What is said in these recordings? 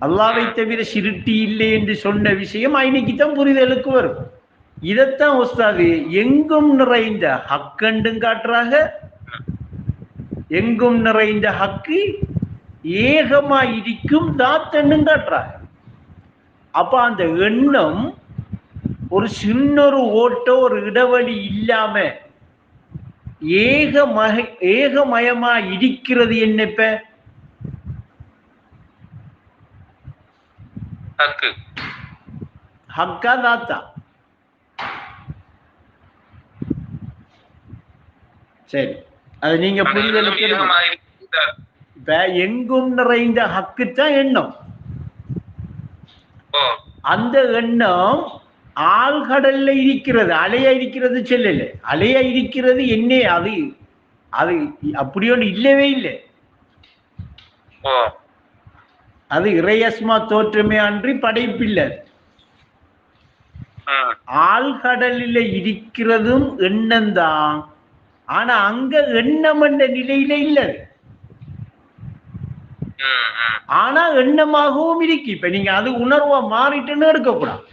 அல்லாவை தவிர சிருட்டி இல்லை என்று சொன்ன விஷயம் இன்னைக்கு தான் புரிதலுக்கு வரும். இதைத்தான் உஸ்தாது எங்கும் நிறைந்த ஹக்கண்டும் காட்டுறாங்க. எங்கும் நிறைந்த ஹக்கு ஏகமா இருக்கும் தாத்தன்னும் காட்டுறாங்க. அப்ப அந்த எண்ணம் ஒரு சின்னொரு ஓட்டோ ஒரு இடைவெளி இல்லாம ஏகமய ஏகமயமா இருக்கிறது என்ன இப்ப? ஹக்கு. ஹக்கா தாத்தா சரி. அது நீங்க. இப்ப எங்கும் நிறைந்த ஹக்கு தான் எண்ணம் அந்த எண்ணம் ஆழ்கடல்ல இருக்கிறது அலையா இருக்கிறது சொல்லல. அலையா இருக்கிறது என்ன அது அது அப்படி ஒன்று இல்லவே இல்லை. அது இறையஸ்மா தோற்றமே அன்றி படைப்பில்லை. ஆழ்கடலில் இருக்கிறதும் எண்ணம்தான் ஆனா அங்க எண்ணம் என்ற நிலையில இல்ல. ஆனா எண்ணமாகவும் இருக்கு. இப்ப நீங்க அது உணர்வா மாறிட்டுன்னு எடுக்கக்கூடாது.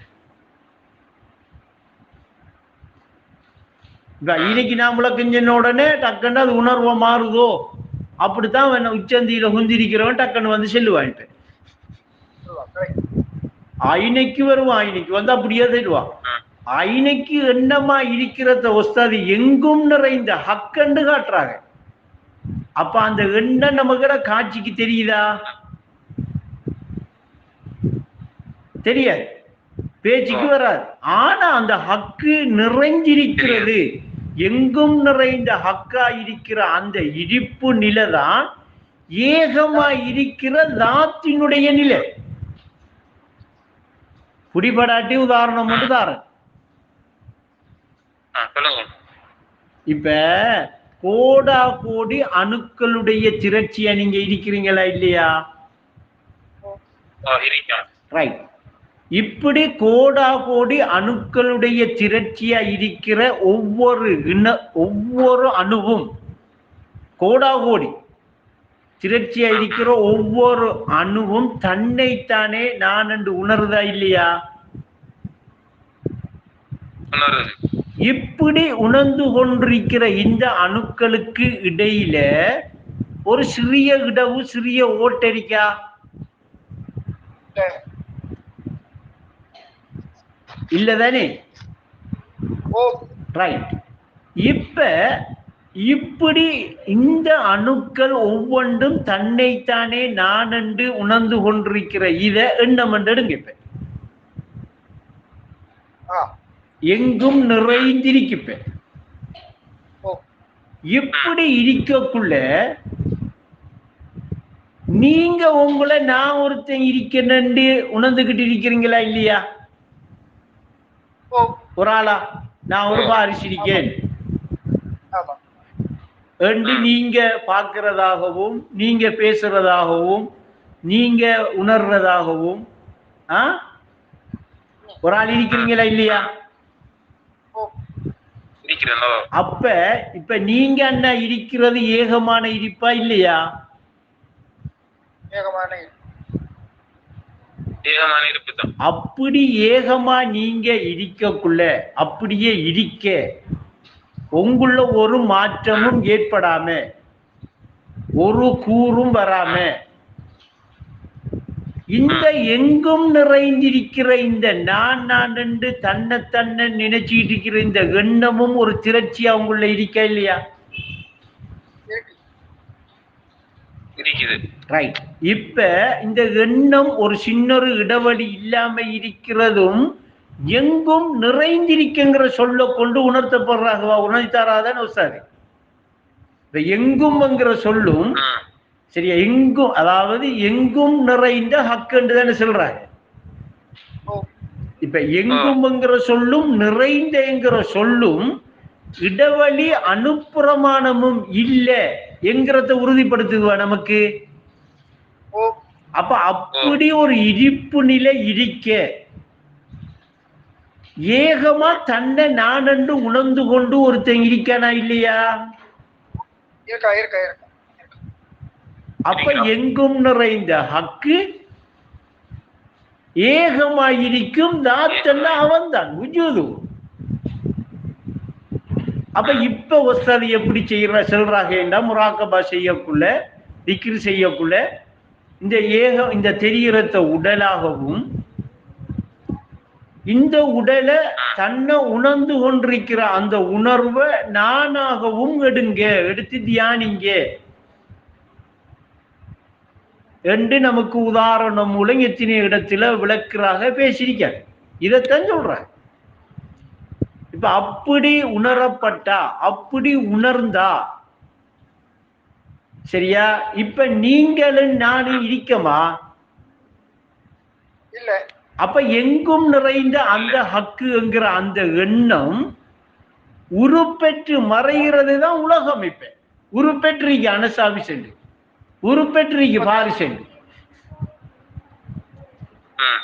இப்ப இன்னைக்கு நான் விளக்குஞ்சன உடனே டக்குன்னு அது உணர்வா மாறுதோ? அப்படித்தான் உச்சந்தியில குந்திரிக்கிறவன் டக்குன்னு வந்து செல்லுவான் ஐனைக்கு வருவான் ஐனைக்கு வந்து அப்படியே தருவான் ம் ஐனைக்கு எண்ணமா இருக்கிறத ஒஸ்தாது எங்கும் நிறைந்த ஹக்கண்டு காட்டுறாங்க. அப்ப அந்த எண்ணம் நமக்கிட காட்சிக்கு தெரியுதா? தெரியாது. பேச்சுக்கு வராது. ஆனா அந்த ஹக்கு நிறைஞ்சிருக்கிறது எங்கும் நிறைந்த ஹக்கா இருக்கிற அந்த இடிப்பு நிலைதான் ஏகமா இருக்கிற தாத்தினுடைய நிலை. குடிபடாட்டி உதாரணம் மட்டும் தாரேன். இப்ப கோடா கோடி அணுக்களுடைய திரட்சியா நீங்க இருக்கிறீங்களா இல்லையா? ரைட் இப்படி கோடா கோடி அணுக்களுடைய திரட்சியா இருக்கிற ஒவ்வொரு இன ஒவ்வொரு அணுவும் கோடா கோடி திரட்சியா இருக்கிற ஒவ்வொரு அணுவும் தன்னைத்தானே நான் என்று உணருதா இல்லையா? இப்படி உணர்ந்து கொண்டிருக்கிற இந்த அணுக்களுக்கு இடையில ஒரு சிறிய இடவு சிறிய ஓட்டரிக்கா இல்லதானே ரைட் இப்ப இப்படி இந்த அணுக்கள் ஒவ்வொன்றும் தன்னைத்தானே நான் என்று உணர்ந்து கொண்டிருக்கிற இத எண்ணம் என்று எடுங்க இப்ப. எங்கும் நிறைந்திருக்கப்ப இப்படி இருக்கக்குள்ள நீங்க உங்களை நான் ஒருத்தன் இருக்கணும்னு உணர்ந்துகிட்டு இருக்கிறீங்களா இல்லையா? ஒரு ஆளா? நான் ஒரு பாரிசு இருக்கேன். என்று நீங்க பார்க்கிறதாகவும் நீங்க பேசுறதாகவும் நீங்க உணர்றதாகவும் ஒரு ஆள் இருக்கிறீங்களா இல்லையா? அப்ப இப்ப நீங்க அண்ணா இருக்கிறது ஏகமான இருப்பா இல்லையா? அப்படி ஏகமா நீங்க இருக்கக்குள்ள அப்படியே இருக்க உங்குள்ள ஒரு மாற்றமும் ஏற்படாம ஒரு கூறும் வராம இந்த எங்கும் நிறைந்திருக்கிற இந்த நான் நான் என்று தன்னை தன்னை நினைச்சிட்டு இருக்கிற இந்த எண்ணமும் ஒரு திரட்சி அவங்குள்ள இருக்கா இல்லையா? ரைட் இப்ப இந்த எண்ணம் ஒரு சின்னொரு இடைவெளி இல்லாம இருக்கிறதும் எங்கும் நிறைந்திருக்குங்கிற சொல்ல கொண்டு உணர்த்தப்படுறாங்கவா? உணர்த்தாராதான் உஸ்தாது இப்ப எங்கும்ங்கிற சொல்லும் சரியா? எங்கும் அதாவது எங்கும் நிறைந்த ஹக்குன்னு தானே சொல்றாங்க. இப்ப எங்கும்ங்கிற சொல்லும் நிறைந்தங்கிற சொல்லும் இடைவெளி அனுப்புறமானமும் இல்ல என்கிறத உறுதிப்படுத்துவா நமக்கு? அப்ப அப்படி ஒரு இருப்பு நிலை இருக்க ஏகமா தன்னை நான் என்று உணர்ந்து கொண்டு ஒருத்தன் இருக்கானா இல்லையா? இருக்கா இருக்கா. அப்ப எங்கும் நிறைந்த ஹக்கு ஏகமாயிருக்கும் தாத்தெல்லாம் அவன்தான் உஜூது. அப்ப இப்ப ஒஸ்தாது எப்படி செய்யற செல்றாகண்டா முராக்கபா செய்யக்குள்ள திக்ரு செய்யக்குள்ள இந்த ஏக இந்த தெரிகிறத உடலாகவும் இந்த உடலை தன்னை உணர்ந்து கொண்டிருக்கிற அந்த உணர்வை நானாகவும் எடுங்க எடுத்து தியானிங்க. என்று நமக்கு உதாரணம் மூலம் எத்தனை இடத்துல விளக்குறாக பேசியிருக்காங்க இதைத்தான் சொல்றேன் இப்ப அப்படி உணரப்பட்டா அப்படி உணர்ந்தா சரியா? இப்ப நீங்களும் நானும் இருக்கமா? இல்ல. அப்ப எங்கும் நிறைந்த அந்த ஹக்குங்கிற அந்த எண்ணம் உருப்பெற்று மறைகிறது தான் உலகம் இப்ப. உருப்பெற்றிக்கு அனசாபி சென்று. உருப்பெற்றிக்கு பாரி சென்று ம்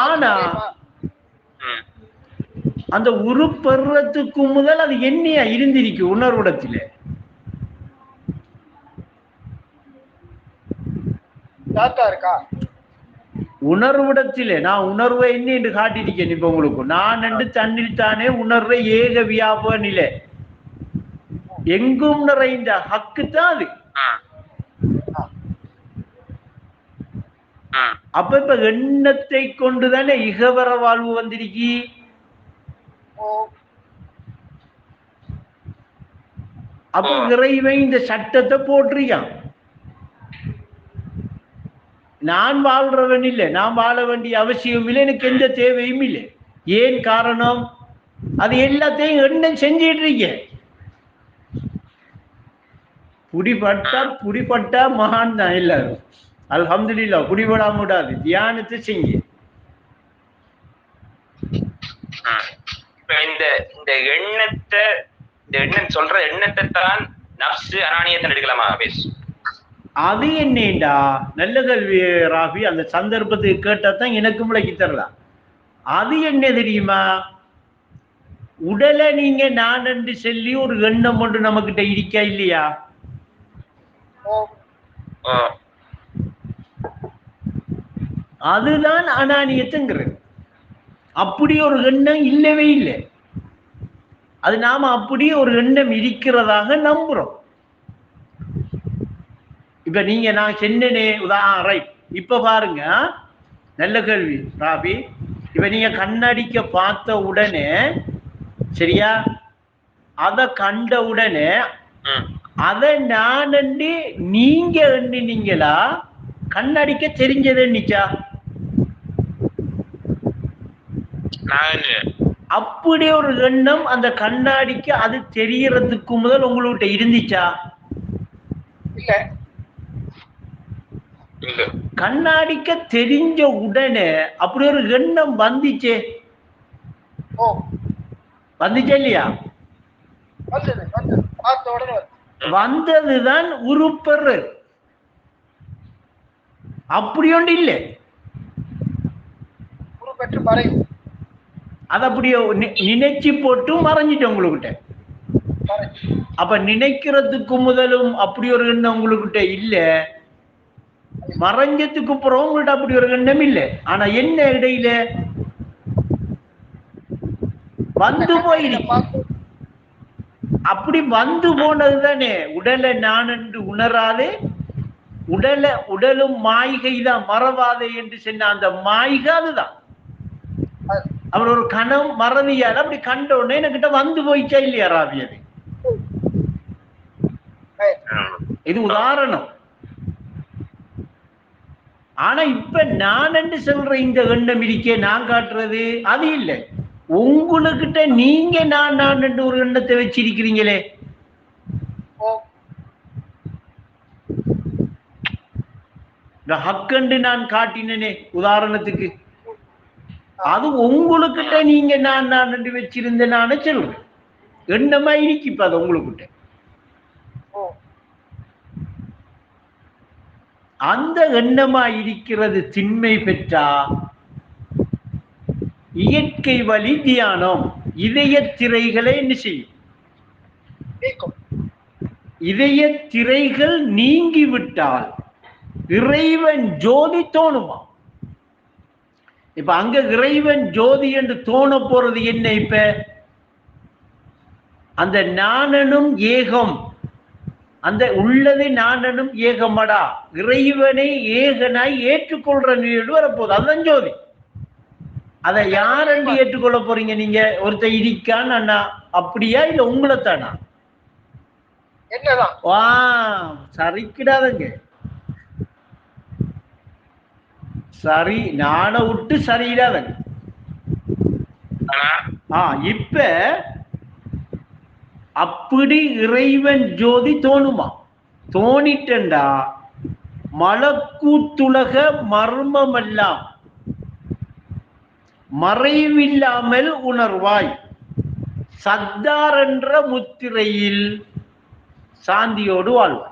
ஆனா அந்த உருப்பெறத்துக்கு முதல் அது என்னையா இருந்திருக்கு உணர்விடத்திலே. இருக்கா? உணர்விடத்திலே நான் உணர்வை என்ன என்று காட்டியிருக்கேன் இப்ப உங்களுக்கு. நான் என்று தன்னில் தானே உணர்வை ஏக வியாப நிலை எங்கும் நிறைந்த ஹக்கு தான் அது அப்ப இப்ப எண்ணத்தை கொண்டுதானே இகவர வாழ்வு வந்திருக்கி? அப்ப. இறைவன் இந்த சட்டத்தை போட்டிருக்கான் நான் வாழ்றவன் இல்லை நான் வாழ வேண்டிய அவசியம் இல்லை எனக்கு எந்த தேவையும் இல்லை. ஏன் காரணம்? அது எல்லாத்தையும் எண்ணம் செஞ்சிட்டு இருக்கேன் புடிபட்டா புடிபட்டா மகான் தான் எல்லாரும். அல்ஹம்துலில்லாஹ் புடிபடாம விடாது தியானத்தை இப்ப இந்த இந்த எண்ணத்தை இந்த எண்ணம் சொல்ற எண்ணத்தை தான் நப்சு அனானியத்தை எடுக்கலாமா பேஸ் அது என்னேண்டா? நல்ல கல்வி ராபி அந்த சந்தர்ப்பத்துக்கு கேட்டா தான் எனக்கு முளைக்கி தரலாம். அது என்ன தெரியுமா? உடலை நீங்க நான் என்று சொல்லி ஒரு எண்ணம் ஒன்று நம்மகிட்ட இருக்கா இல்லையா? அதுதான் அனானியத்துங்கிறது. அப்படி ஒரு எண்ணம் இல்லவே இல்லை. அது நாம அப்படி ஒரு எண்ணம் இருக்கிறதாக நம்புறோம். இப்ப நீங்க நான் சென்னனே ரைட் இப்ப பாருங்க நல்ல கேள்வி ராபி. இப்ப நீங்க கண்ணடிக்க பார்த்த உடனே சரியா? அத கண்ட உடனே அதை நான் நீங்க எண்ணினீங்களா? கண்ணடிக்க தெரிஞ்சது எண்ணிச்சா நான் என்ன அப்படி ஒரு எண்ணம் அந்த கண்ணாடிக்கு அது தெரியறதுக்கு முதல் உங்கள்கிட்ட இருந்துச்சா? இல்ல. இல்ல. கண்ணாடிக்க தெரிஞ்ச உடனே அப்படி ஒரு எண்ணம் வந்துச்சே? ஓ. வந்துச்சா இல்லையா? வந்ததுதான் உருப்பெரு. அப்படி ஒன்று இல்லை. குரு பெற்று மறைவு அது அப்படியே நினைச்சு போட்டு மறைஞ்சிட்டேன் உங்களுக்கிட்ட. அப்ப நினைக்கிறதுக்கு முதலும் அப்படி ஒரு எண்ணம் உங்களுக்கிட்ட இல்ல. மறைஞ்சதுக்கு அப்புறம் உங்கள்கிட்ட அப்படி ஒரு எண்ணம் இல்ல. ஆனா என்ன இடையில? வந்து போய் அப்படி வந்து போனது தானே உடலை நான் என்று உணராதே. உடலை உடலும் மாய்கை தான் மறவாதே என்று சொன்ன அந்த மாய்கை அதுதான். அவர் ஒரு கணம் மறதியால் அப்படி கண்ட உடனே என்கிட்ட வந்து போயிச்சா இல்லையா ராவி இது உதாரணம். ஆனா இப்ப நான் என்று சொல்ற இந்த எண்ணம் இருக்கே நான் காட்டுறது? அது இல்லை. உங்களுக்கிட்ட நீங்க நான் நான் என்று ஒரு எண்ணத்தை வச்சிருக்கிறீங்களே. ஓ இந்த ஹக்கண்டு நான் காட்டினேனே உதாரணத்துக்கு. அது உங்களுக்கிட்ட நீங்க நான் நான் என்று வச்சிருந்தேன் நானே சொல்றேன் எண்ணமா இருக்கு இப்ப அது உங்களுக்கிட்ட? அந்த எண்ணமா இருக்கிறது திண்மை பெற்றா? இயற்கை வழி தியானம். இதய திரைகளை என்ன செய்யும்? இதய திரைகள் நீங்கி விட்டால் இறைவன் ஜோதி தோணுமா? இப்ப அங்க இறைவன் ஜோதி என்று தோண போறது என்ன இப்ப? அந்த நாணனும் ஏகம். அந்த உள்ளது நாணனும் ஏகமடா. இறைவனை ஏகனாய் ஏற்றுக்கொள்ற நிலையோடு வரப்போகுது. அதுதான் ஜோதி. அதை யாரென்று ஏற்றுக்கொள்ள போறீங்க நீங்க? ஒருத்தர் இருக்கான் அண்ணா. அப்படியா இல்ல உங்களைத்தானா? என்னதான்? வா சரிக்கிடாதங்க சரி நாண விட்டு சரியிடாதங்க ஆனா? ஆ இப்ப அப்படி இறைவன் ஜோதி தோணுமா? தோணிட்டண்டா மலக்கூத்துலக மர்மமெல்லாம். மறைவில்லாமல் உணர்வாய். சத்தார் என்ற முத்திரையில் சாந்தியோடு வாழ்வாய்.